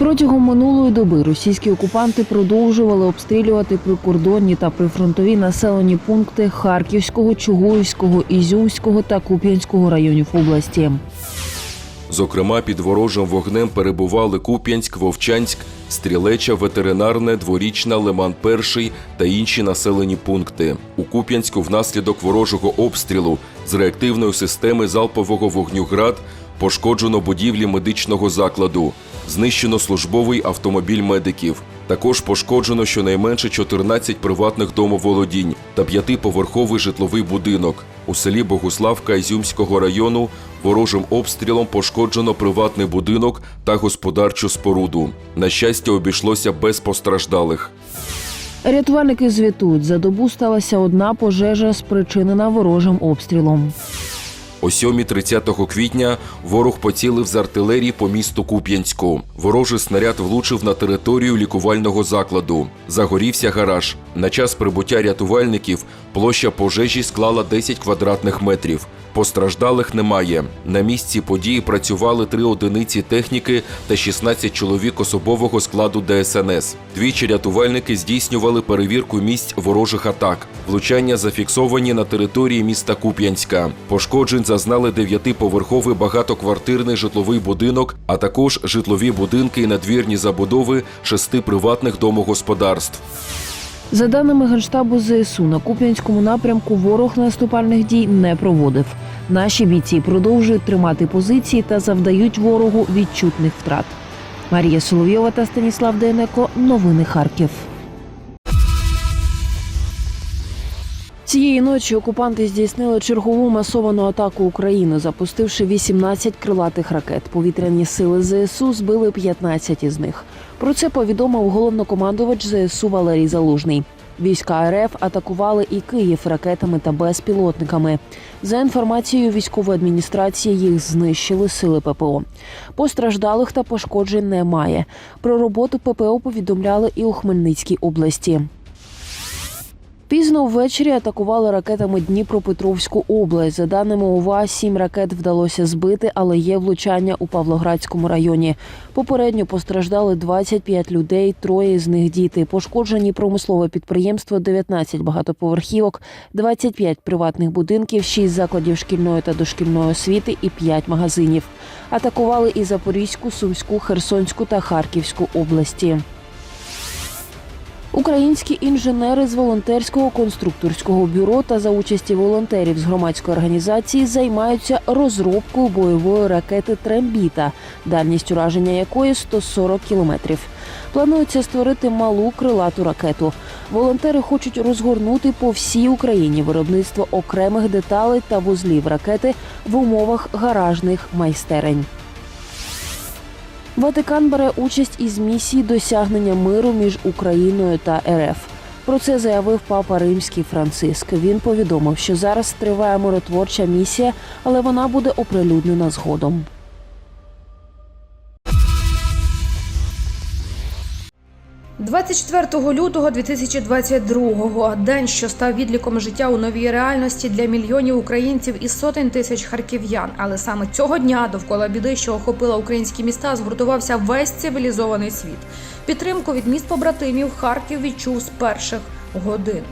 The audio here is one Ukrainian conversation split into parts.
Протягом минулої доби російські окупанти продовжували обстрілювати прикордонні та прифронтові населені пункти Харківського, Чугуївського, Ізюмського та Куп'янського районів області. Зокрема, під ворожим вогнем перебували Куп'янськ, Вовчанськ, Стрілеча, Ветеринарне, Дворічна, Лиман Перший та інші населені пункти. У Куп'янську внаслідок ворожого обстрілу з реактивної системи залпового вогню «Град» пошкоджено будівлі медичного закладу, знищено службовий автомобіль медиків. Також пошкоджено щонайменше 14 приватних домоволодінь та п'ятиповерховий житловий будинок. У селі Богуславка Ізюмського району ворожим обстрілом пошкоджено приватний будинок та господарчу споруду. На щастя, обійшлося без постраждалих. Рятувальники звітують, за добу сталася одна пожежа, спричинена ворожим обстрілом. О 7.30 квітня ворог поцілив з артилерії по місту Куп'янську. Ворожий снаряд влучив на територію лікувального закладу. Загорівся гараж. На час прибуття рятувальників площа пожежі склала 10 квадратних метрів. Постраждалих немає. На місці події працювали три одиниці техніки та 16 чоловік особового складу ДСНС. Двічі рятувальники здійснювали перевірку місць ворожих атак. Влучання зафіксовані на території міста Куп'янська. Пошкоджень зазнали дев'ятиповерховий багатоквартирний житловий будинок, а також житлові будинки і надвірні забудови шести приватних домогосподарств. За даними Генштабу ЗСУ, на Куп'янському напрямку ворог наступальних дій не проводив. Наші бійці продовжують тримати позиції та завдають ворогу відчутних втрат. Марія Соловйова та Станіслав Денеко. Новини Харків. Цієї ночі окупанти здійснили чергову масовану атаку України, запустивши 18 крилатих ракет. Повітряні сили ЗСУ збили 15 із них. Про це повідомив головнокомандувач ЗСУ Валерій Залужний. Війська РФ атакували і Київ ракетами та безпілотниками. За інформацією військової адміністрації, їх знищили сили ППО. Постраждалих та пошкоджень немає. Про роботу ППО повідомляли і у Хмельницькій області. Пізно ввечері атакували ракетами Дніпропетровську область. За даними ОВА, сім ракет вдалося збити, але є влучання у Павлоградському районі. Попередньо постраждали 25 людей, троє з них діти. Пошкоджені промислове підприємство, 19 багатоповерхівок, 25 приватних будинків, 6 закладів шкільної та дошкільної освіти і 5 магазинів. Атакували і Запорізьку, Сумську, Херсонську та Харківську області. Українські інженери з волонтерського конструкторського бюро та за участі волонтерів з громадської організації займаються розробкою бойової ракети Трембіта, дальність ураження якої 140 кілометрів. Планується створити малу крилату ракету. Волонтери хочуть розгорнути по всій Україні виробництво окремих деталей та вузлів ракети в умовах гаражних майстерень. Ватикан бере участь із місії досягнення миру між Україною та РФ. Про це заявив папа римський Франциск. Він повідомив, що зараз триває миротворча місія, але вона буде оприлюднена згодом. – 24 лютого 2022-го – день, що став відліком життя у новій реальності для мільйонів українців і сотень тисяч харків'ян. Але саме цього дня довкола біди, що охопила українські міста, згуртувався весь цивілізований світ. Підтримку від міст побратимів Харків відчув з перших годин.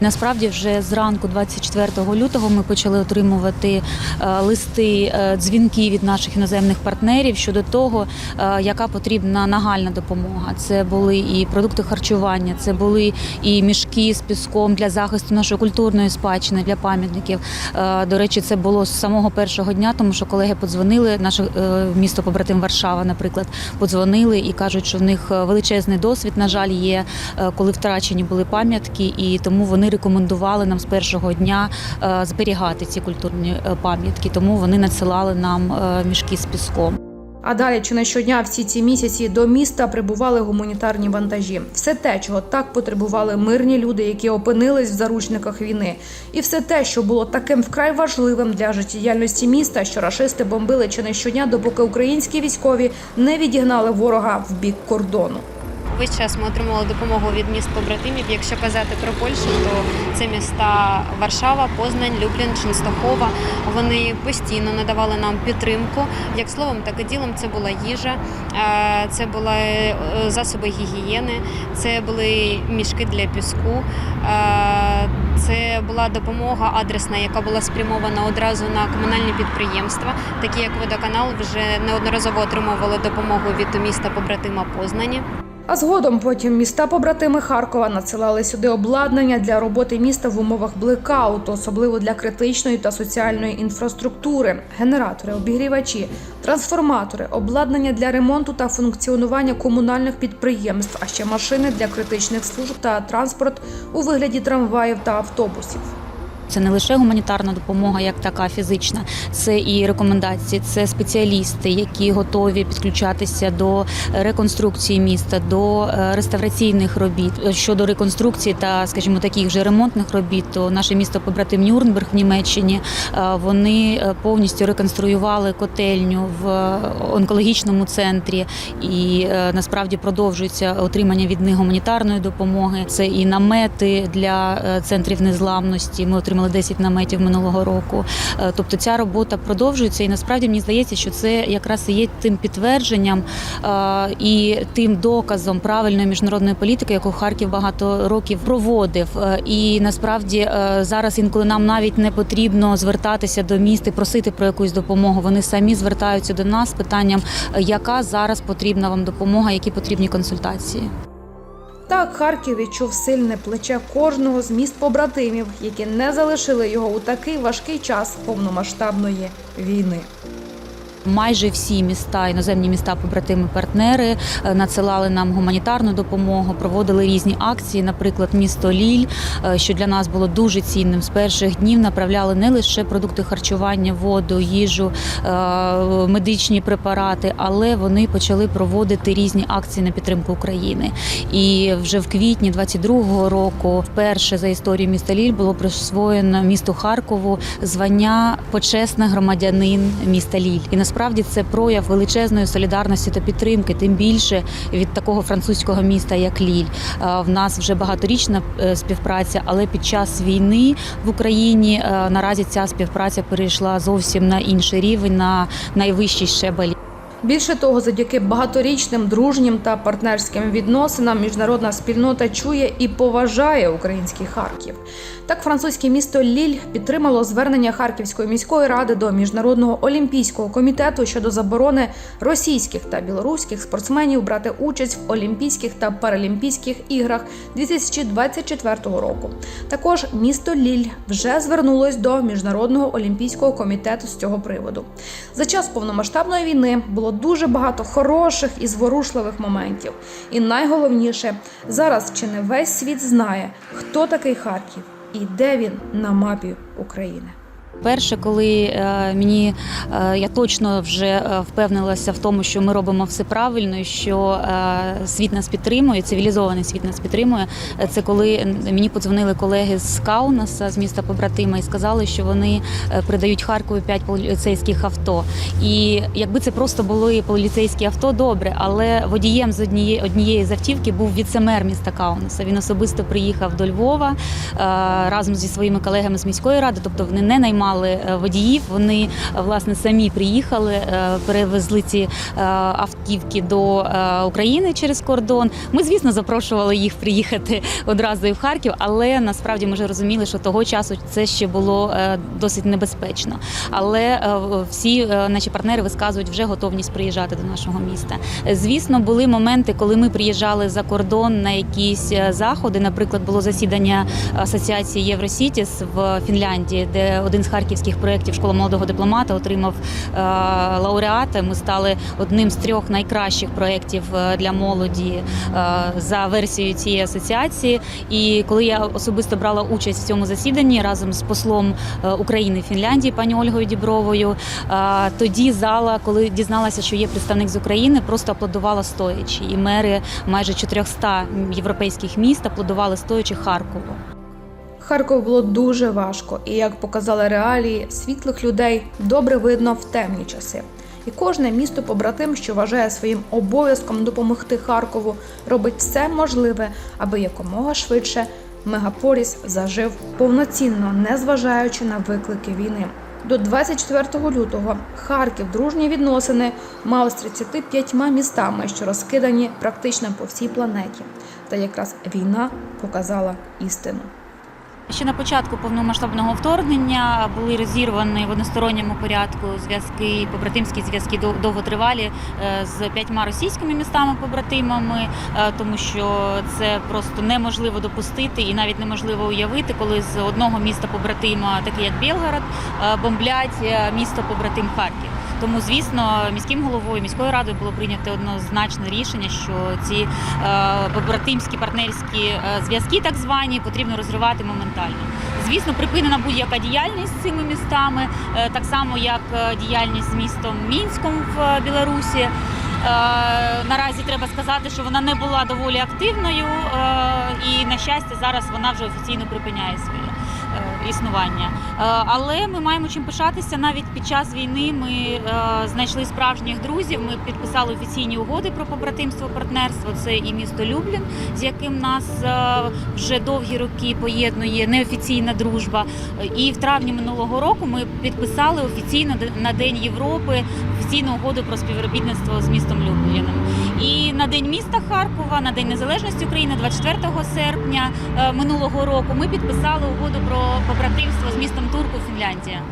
Насправді, вже зранку, 24 лютого, ми почали отримувати е, листи, е, дзвінки від наших іноземних партнерів щодо того, е, яка потрібна нагальна допомога. Це були і продукти харчування, це були і мішки з піском для захисту нашої культурної спадщини для пам'ятників. Е, До речі, це було з самого першого дня, тому що колеги подзвонили, наше е, місто побратим Варшава, наприклад, подзвонили і кажуть, що в них величезний досвід. На жаль, є е, коли втрачені були пам'ятки, і тому вони рекомендували нам з першого дня е, зберігати ці культурні е, пам'ятки. Тому вони надсилали нам е, мішки з піском. А далі чи не щодня всі ці місяці до міста прибували гуманітарні вантажі. Все те, чого так потребували мирні люди, які опинились в заручниках війни, і все те, що було таким вкрай важливим для життєдіяльності міста, що рашисти бомбили чи не щодня, допоки українські військові не відігнали ворога в бік кордону. Весь час ми отримували допомогу від міст побратимів. Якщо казати про Польщу, то це міста Варшава, Познань, Люблін, Ченстохова. Вони постійно надавали нам підтримку. Як словом, так і ділом це була їжа, е, це були е, засоби гігієни, це були мішки для піску. е, Це була допомога адресна, яка була спрямована одразу на комунальні підприємства, такі як водоканал, вже неодноразово отримували допомогу від міста побратима Познані. А згодом потім міста побратими Харкова надсилали сюди обладнання для роботи міста в умовах блекауту, особливо для критичної та соціальної інфраструктури, генератори, обігрівачі, трансформатори, обладнання для ремонту та функціонування комунальних підприємств, а ще машини для критичних служб та транспорт у вигляді трамваїв та автобусів. Це не лише гуманітарна допомога, як така фізична, це і рекомендації, це спеціалісти, які готові підключатися до реконструкції міста, до е, реставраційних робіт. Щодо реконструкції та, скажімо, таких вже ремонтних робіт, то наше місто побратим Нюрнберг в Німеччині е, вони е, повністю реконструювали котельню в онкологічному центрі і насправді продовжується отримання від них гуманітарної допомоги. Це і намети для центрів незламності. Ми отримали 10 наметів минулого року. Е, Тобто ця робота продовжується, і насправді мені здається, що це якраз і є тим підтвердженням е, і тим доказом правильної міжнародної політики, яку Харків багато років проводив. Е, І насправді зараз інколи нам навіть не потрібно звертатися до міст і просити про якусь допомогу. Вони самі звертаються до нас з питанням, яка зараз потрібна вам допомога, які потрібні консультації. Так Харків відчув сильне плече кожного з міст побратимів, які не залишили його у такий важкий час повномасштабної війни. Майже всі міста, іноземні міста, побратими, партнери е, надсилали нам гуманітарну допомогу, проводили різні акції. Наприклад, місто Ліль, е, що для нас було дуже цінним. З перших днів направляли не лише продукти харчування, воду, їжу, е, медичні препарати, але вони почали проводити різні акції на підтримку України. І вже в квітні 22-го року, вперше за історію міста Ліль було присвоєно місту Харкову звання почесний громадянин міста Ліль. І насправді це прояв величезної солідарності та підтримки, тим більше від такого французького міста, як Ліль. Е, В нас вже багаторічна е, співпраця, але під час війни в Україні е, наразі ця співпраця перейшла зовсім на інший рівень, на найвищий щебель. Більше того, завдяки багаторічним дружнім та партнерським відносинам міжнародна спільнота чує і поважає український Харків. Так, французьке місто Ліль підтримало звернення Харківської міської ради до міжнародного олімпійського комітету щодо заборони російських та білоруських спортсменів брати участь в Олімпійських та Паралімпійських іграх 2024 року. Також місто Ліль вже звернулось до міжнародного олімпійського комітету з цього приводу. За час повномасштабної війни було дуже багато хороших і зворушливих моментів. І найголовніше, зараз чи не весь світ знає, хто такий Харків і де він на мапі України. Перше, коли е, мені е, я точно вже е, впевнилася в тому, що ми робимо все правильно, що світ нас підтримує, цивілізований світ нас підтримує. Це коли мені подзвонили колеги з Каунаса, з міста побратима, і сказали, що вони придають Харкові 5 поліцейських авто. І якби це просто були поліцейські авто, добре, але водієм з однієї однієї з автівки був віцемер міста Каунаса. Він особисто приїхав до Львова разом зі своїми колегами з міської ради, тобто вони не наймали е, водіїв. Вони е, власне самі приїхали, е, перевезли ці автівки до України через кордон. Ми, звісно, запрошували їх приїхати одразу і в Харків, але насправді ми вже розуміли, що того часу це ще було досить небезпечно. Але всі наші партнери висказують вже готовність приїжджати до нашого міста. Звісно, були моменти, коли ми приїжджали за кордон на якісь заходи. Наприклад, було засідання асоціації Євросітіс в Фінляндії, де один з харківських проєктів школа молодого дипломата отримав е, лауреата. Ми стали одним з трьох найкращих проєктів е, для молоді е, за версією цієї асоціації. І коли я особисто брала участь в цьому засіданні разом з послом України Фінляндії, пані Ольгою Дібровою, тоді зала, коли дізналася, що є представник з України, просто аплодувала стоячи. І мери майже 400 європейських міст аплодували стоячи Харкову. Харкову було дуже важко, і як показали реалії, світлих людей добре видно в темні часи. І кожне місто побратим, що вважає своїм обов'язком допомогти Харкову, робить все можливе, аби якомога швидше мегаполіс зажив повноцінно, незважаючи на виклики війни. До 24 лютого Харків дружні відносини мав з 35 містами, що розкидані практично по всій планеті. Та якраз війна показала істину. Ще на початку повномасштабного вторгнення були розірвані в односторонньому порядку зв'язки, побратимські зв'язки дов- довготривалі е, з п'ятьма російськими містами-побратимами, е, тому що це просто неможливо допустити і навіть неможливо уявити, коли з одного міста побратима, таке як Білгород, е, бомблять місто побратим Харків. Тому, звісно, міським головою міською радою було прийнято однозначне рішення, що ці е, побратимські партнерські е, зв'язки, так звані, потрібно розривати моментально. Звісно, припинена будь-яка діяльність з цими містами, е, так само як діяльність з містом Мінськом в Білорусі. Наразі треба сказати, що вона не була доволі активною, і на щастя, зараз вона вже офіційно припиняє своє існування. Е, Але ми маємо чим пишатися. Навіть під час війни ми е, знайшли справжніх друзів. Ми підписали офіційні угоди про побратимство, партнерство. Це і місто Люблін, з яким нас е, вже довгі роки поєднує неофіційна дружба. І в травні минулого року ми підписали офіційно на День Європи офіційну угоду про співробітництво з містом Любліном. І на день міста Харкова, на День Незалежності України, 24 серпня е, минулого року, ми підписали угоду про побратимство з містом Турку, Фінляндія.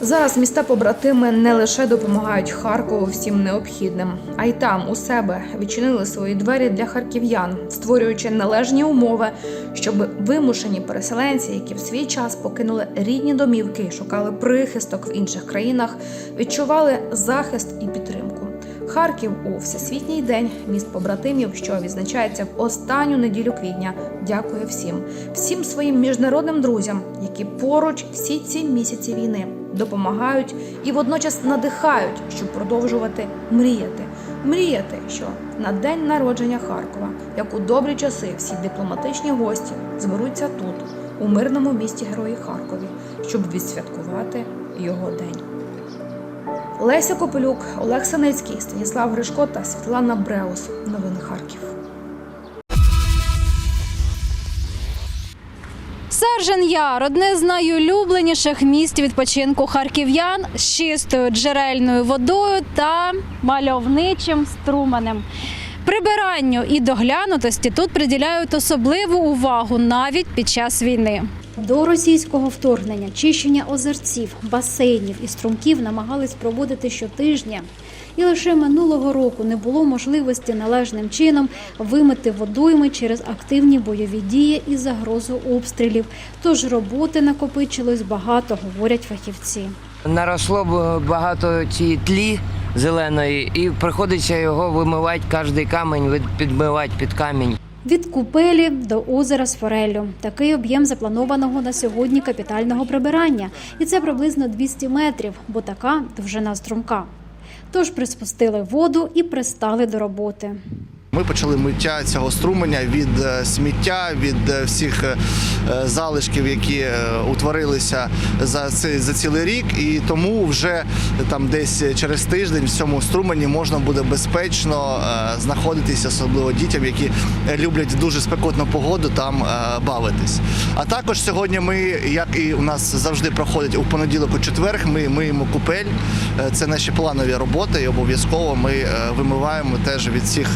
Зараз міста побратими не лише допомагають Харкову всім необхідним, а й там у себе відчинили свої двері для харків'ян, створюючи належні умови, щоб вимушені переселенці, які в свій час покинули рідні домівки шукали прихисток в інших країнах, відчували захист і підтримку. Харків у всесвітній день міст побратимів, що відзначається в останню неділю квітня. Дякує всім, всім своїм міжнародним друзям, які поруч всі ці місяці війни допомагають і водночас надихають, щоб продовжувати мріяти. Мріяти, що на день народження Харкова, як у добрі часи, всі дипломатичні гості зберуться тут, у мирному місті Герої Харкові, щоб відсвяткувати його день. Леся Копелюк, Олег Санецький, Станіслав Гришко та Світлана Бреус. Новини Саржен Яр одне з найулюбленіших місць відпочинку харків'ян з чистою джерельною водою та мальовничим струменем. Прибиранню і доглянутості тут приділяють особливу увагу навіть під час війни. До російського вторгнення чищення озерців, басейнів і струмків намагались проводити щотижня. І лише минулого року не було можливості належним чином вимити водойми через активні бойові дії і загрозу обстрілів. Тож роботи накопичилось багато, говорять фахівці. Наросло багато цієї тлі зеленої, і приходиться його вимивати кожний камінь, підмивати під камінь. Від купелі до озера з фореллю. Такий об'єм запланованого на сьогодні капітального прибирання. І це приблизно 200 метрів, бо така довжина струмка. Тож приспустили воду і пристали до роботи. Ми почали миття цього струменя від е, сміття, від е, всіх е, залишків, які утворилися за цей за цілий рік. І тому вже там десь через тиждень в цьому струмені можна буде безпечно знаходитися, особливо дітям, які люблять дуже спекотну погоду, там бавитись. А також сьогодні ми, як і у нас завжди проходить у понеділок, у четверг, ми миємо купель. Це наші планові роботи, і обов'язково ми вимиваємо теж від всіх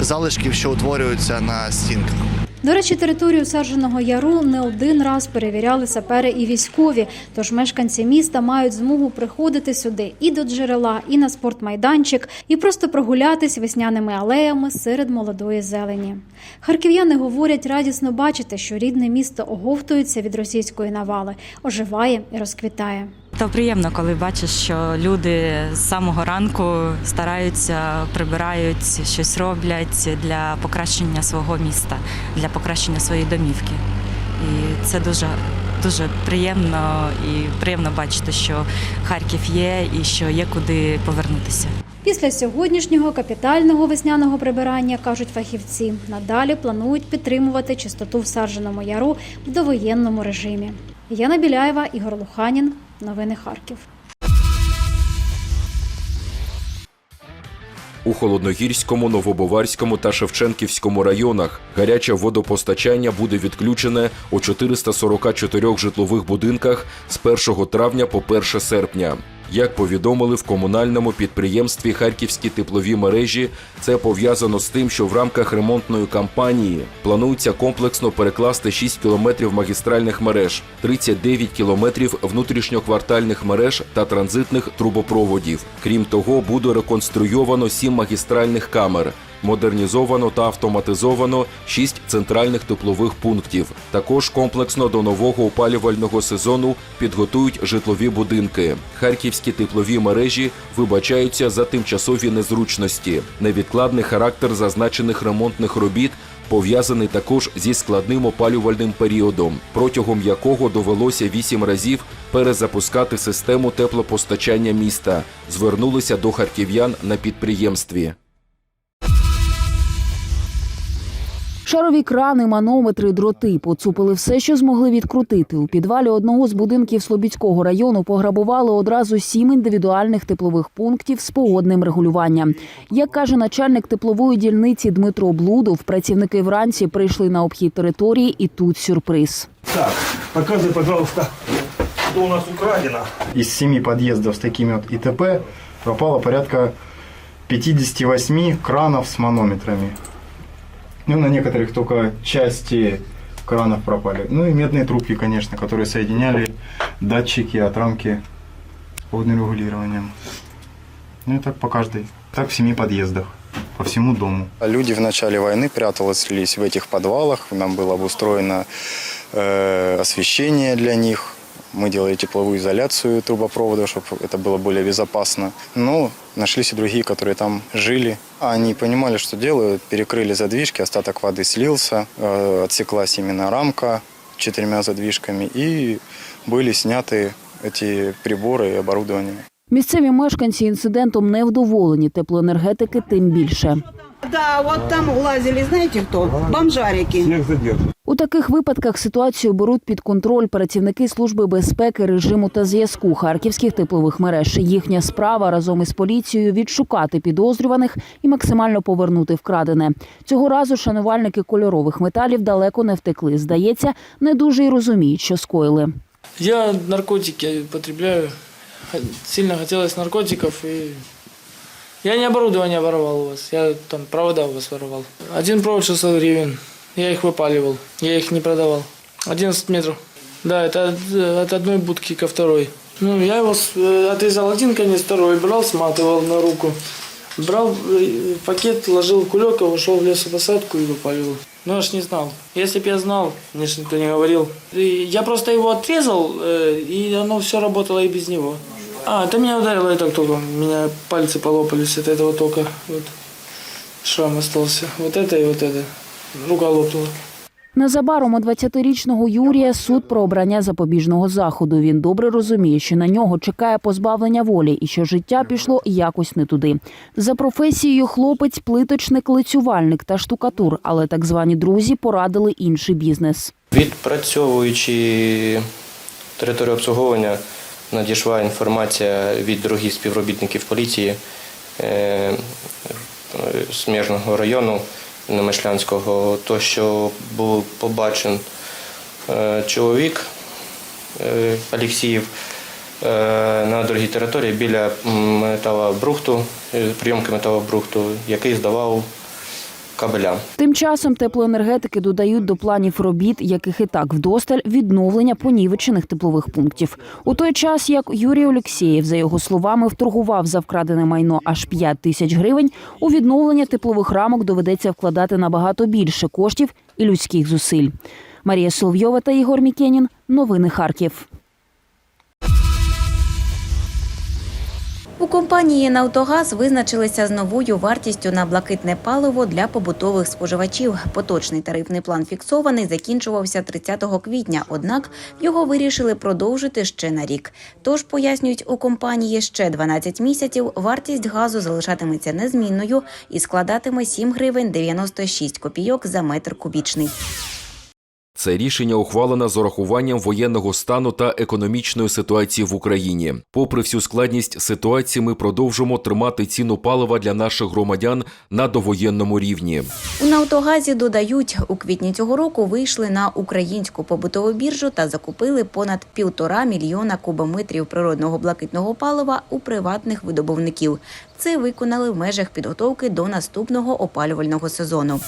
залишків, що утворюються на стінках. До речі, територію садженого яру не один раз перевіряли сапери і військові. Тож мешканці міста мають змогу приходити сюди і до джерела, і на спортмайданчик, і просто прогулятись весняними алеями серед молодої зелені. Харків'яни говорять радісно бачити, що рідне місто оговтується від російської навали, оживає і розквітає. То приємно, коли бачиш, що люди з самого ранку стараються, прибирають, щось роблять для покращення свого міста, для покращення своєї домівки. І це дуже дуже приємно і приємно бачити, що Харків є і що є куди повернутися. Після сьогоднішнього капітального весняного прибирання, кажуть фахівці, надалі планують підтримувати чистоту в садженому яру в довоєнному режимі. Яна Біляєва, Ігор Луханін. Новини Харків. У Холодногірському, Новобоварському та Шевченківському районах гаряче водопостачання буде відключене у 444 житлових будинках з 1 травня по 1 серпня. Як повідомили в комунальному підприємстві Харківські теплові мережі, це пов'язано з тим, що в рамках ремонтної кампанії планується комплексно перекласти 6 кілометрів магістральних мереж, 39 кілометрів внутрішньоквартальних мереж та транзитних трубопроводів. Крім того, буде реконструйовано 7 магістральних камер. Модернізовано та автоматизовано 6 центральних теплових пунктів. Також комплексно до нового опалювального сезону підготують житлові будинки. Харківські теплові мережі вибачаються за тимчасові незручності. Невідкладний характер зазначених ремонтних робіт пов'язаний також зі складним опалювальним періодом, протягом якого довелося вісім разів перезапускати систему теплопостачання міста. Звернулися до харків'ян на підприємстві. Шарові крани, манометри, дроти поцупили все, що змогли відкрутити. У підвалі одного з будинків Слобідського району пограбували одразу сім індивідуальних теплових пунктів з погодним регулюванням. Як каже начальник теплової дільниці Дмитро Блудов, працівники вранці прийшли на обхід території, і тут сюрприз. Так, показывай, пожалуйста, что у нас украдено. Из семи подъездов с такими вот ИТП пропало порядка 58 кранов с манометрами. Ну, на некоторых только части кранов пропали. Ну и медные трубки, конечно, которые соединяли датчики от рамки водным регулированием. Ну и так по каждой. Так в семи подъездах, по всему дому. Люди в начале войны прятались в этих подвалах. Нам было обустроено э, освещение для них. Мы делали тепловую изоляцию трубопровода, чтобы это было более безопасно. Но нашлись и другие, которые там жили. Они понимали, что делают, перекрыли задвижки, остаток воды слился, э, отсеклась именно рамка четырьмя задвижками и были сняты эти приборы и оборудование. Місцеві мешканці інцидентом не вдоволені, теплоенергетики тим більше. Да, вот там лазили, знаете кто? Бомжарики. Всех задерживают. У таких випадках ситуацію беруть під контроль працівники служби безпеки, режиму та зв'язку харківських теплових мереж. Їхня справа разом із поліцією відшукати підозрюваних і максимально повернути вкрадене. Цього разу шанувальники кольорових металів далеко не втекли. Здається, не дуже й розуміють, що скоїли. Я наркотики потребляю. Сильно хотелось наркотиков и... Я не оборудование воровал у вас, я там провода у вас воровал. Один провод 600 гривен, я их выпаливал, я их не продавал. 11 метров. Да, это от, от одной будки ко второй. Ну, я его э, отрезал один конец, второй брал, сматывал на руку. Брал э, пакет, ложил кулек, а ушел в лесопосадку и выпаливал. Ну, я ж не знал. Если бы я знал, мне ж никто не говорил. Я просто его отрезал, э, и оно все работало и без него. А, это меня ударило и так током. У меня пальцы полопались от этого тока. Вот. Шрам остался. Вот это и вот это. Рука лопнула. Незабаром у 20-річного Юрія суд про обрання запобіжного заходу. Він добре розуміє, що на нього чекає позбавлення волі і що життя пішло якось не туди. За професією хлопець плиточник, лицювальник та штукатур, але так звані друзі порадили інший бізнес. Відпрацьовуючи територію обслуговування, надійшла інформація від других співробітників поліції е, Сміжного району Немишлянського, то що був побачен е, чоловік Олексіїв е, на другій території біля металобрухту, прийомки металобрухту, який здавав кабеля. Тим часом теплоенергетики додають до планів робіт, яких і так вдосталь, відновлення понівечених теплових пунктів. У той час, як Юрій Олексєєв, за його словами, вторгував за вкрадене майно аж 5 тисяч гривень, у відновлення теплових рамок доведеться вкладати набагато більше коштів і людських зусиль. Марія Соловйова та Ігор Мікенін. Новини Харків. У компанії «Нафтогаз» визначилися з новою вартістю на блакитне паливо для побутових споживачів. Поточний тарифний план фіксований, закінчувався 30 квітня, однак його вирішили продовжити ще на рік. Тож, пояснюють у компанії, ще 12 місяців вартість газу залишатиметься незмінною і складатиме 7 гривень 96 копійок за метр кубічний. Це рішення ухвалено з урахуванням воєнного стану та економічної ситуації в Україні. Попри всю складність ситуації, ми продовжимо тримати ціну палива для наших громадян на довоєнному рівні. У Нафтогазі додають, у квітні цього року вийшли на українську побутову біржу та закупили понад півтора мільйона кубометрів природного блакитного палива у приватних видобувників. Це виконали в межах підготовки до наступного опалювального сезону.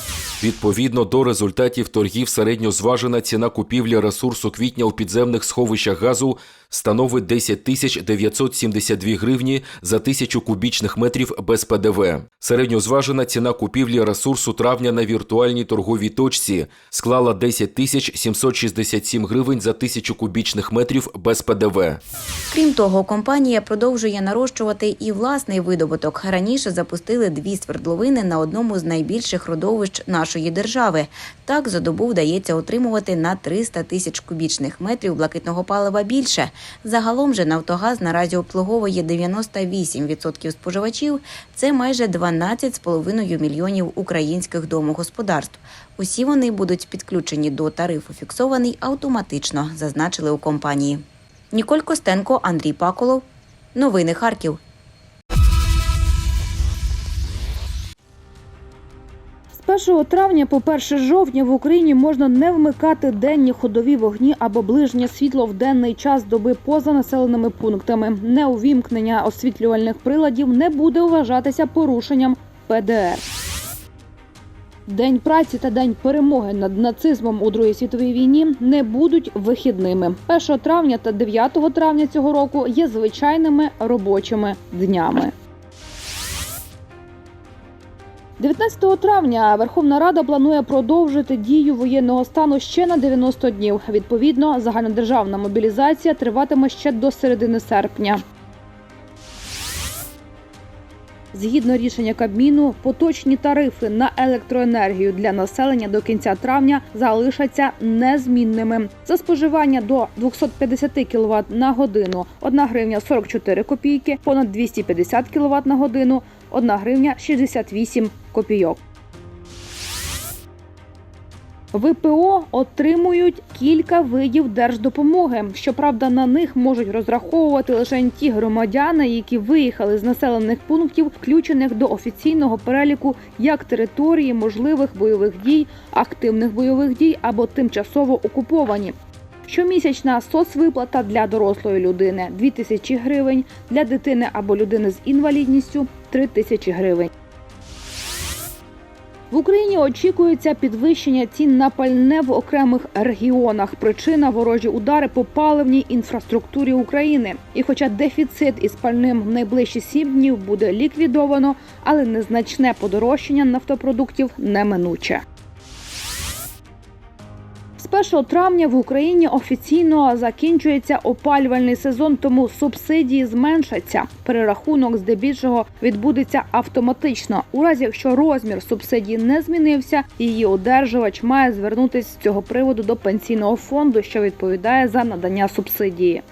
Відповідно до результатів торгів, середньозважена ціна купівлі ресурсу квітня у підземних сховищах газу становить 10 тисяч 972 гривні за тисячу кубічних метрів без ПДВ. Середньозважена ціна купівлі ресурсу травня на віртуальній торговій точці склала 10 тисяч 767 гривень за тисячу кубічних метрів без ПДВ. Крім того, компанія продовжує нарощувати і власний видобуток. Раніше запустили дві свердловини на одному з найбільших родовищ нашої держави. Так за добу вдається отримувати на 300 тисяч кубічних метрів блакитного палива більше. Загалом же Нафтогаз наразі обслуговує 98% споживачів. Це майже 12,5 мільйонів українських домогосподарств. Усі вони будуть підключені до тарифу фіксований автоматично, зазначили у компанії. Ніколь Костенко, Андрій Паколов. Новини Харків. З 1 травня по 1 жовтня в Україні можна не вмикати денні ходові вогні або ближнє світло в денний час доби поза населеними пунктами. Неувімкнення освітлювальних приладів не буде вважатися порушенням ПДР. День праці та день перемоги над нацизмом у Другій світовій війні не будуть вихідними. 1 травня та 9 травня цього року є звичайними робочими днями. 19 травня Верховна Рада планує продовжити дію воєнного стану ще на 90 днів. Відповідно, загальнодержавна мобілізація триватиме ще до середини серпня. Згідно рішення Кабміну, поточні тарифи на електроенергію для населення до кінця травня залишаться незмінними. За споживання до 250 кВт на годину 1 гривня 44 копійки, понад 250 кВт на годину 1 гривня 68 копійок. ВПО отримують кілька видів держдопомоги. Щоправда, на них можуть розраховувати лише ті громадяни, які виїхали з населених пунктів, включених до офіційного переліку як території можливих бойових дій, активних бойових дій або тимчасово окуповані. Щомісячна соцвиплата для дорослої людини 2 тисячі гривень, для дитини або людини з інвалідністю 3 тисячі гривень. В Україні очікується підвищення цін на пальне в окремих регіонах. Причина ворожі удари по паливній інфраструктурі України. І хоча дефіцит із пальним в найближчі сім днів буде ліквідовано, але незначне подорожчання нафтопродуктів неминуче. З 1 травня в Україні офіційно закінчується опалювальний сезон, тому субсидії зменшаться. Перерахунок здебільшого відбудеться автоматично. У разі якщо розмір субсидії не змінився, її одержувач має звернутися з цього приводу до пенсійного фонду, що відповідає за надання субсидії.